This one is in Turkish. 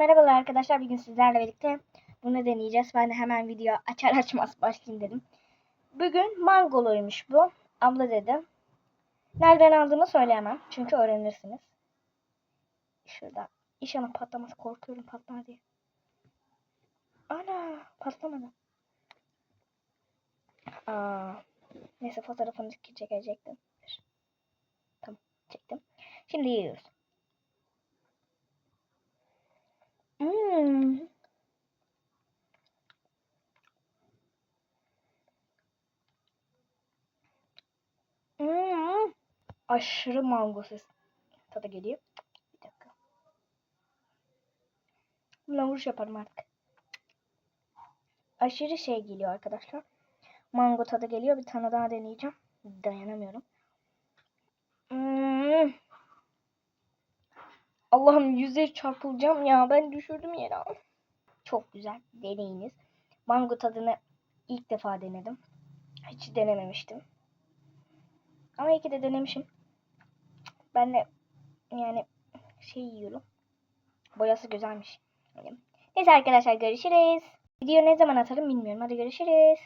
merhabalar arkadaşlar. Bugün sizlerle birlikte bunu deneyeceğiz. Ben de hemen video açar açmaz başlayayım dedim. Bugün mangoluymuş bu. Abla dedi. Nereden aldığını söyleyemem. Çünkü öğrenirsiniz. Şurada. İnşallah patlamaz. Korkuyorum patlar diye. Ana patlamadı. Aa, neyse fotoğrafını çekecektim. Tamam çektim. Şimdi yiyoruz. Hmm. Aşırı mangosuz tadı geliyor. Bir dakika. Bununla vuruş yaparım artık. Aşırı şey geliyor arkadaşlar. Mango tadı geliyor. Bir tane daha deneyeceğim. Dayanamıyorum. Hmm. Allah'ım yüze çarpılacağım ya. Ben düşürdüm yere. Çok güzel. Deneyiniz. Mango tadını ilk defa denedim. Hiç denememiştim. Ama iyi ki de denemişim. Ben de yani şey yiyorum. Boyası güzelmiş. Neyse arkadaşlar görüşürüz. Video ne zaman atarım bilmiyorum. Hadi görüşürüz.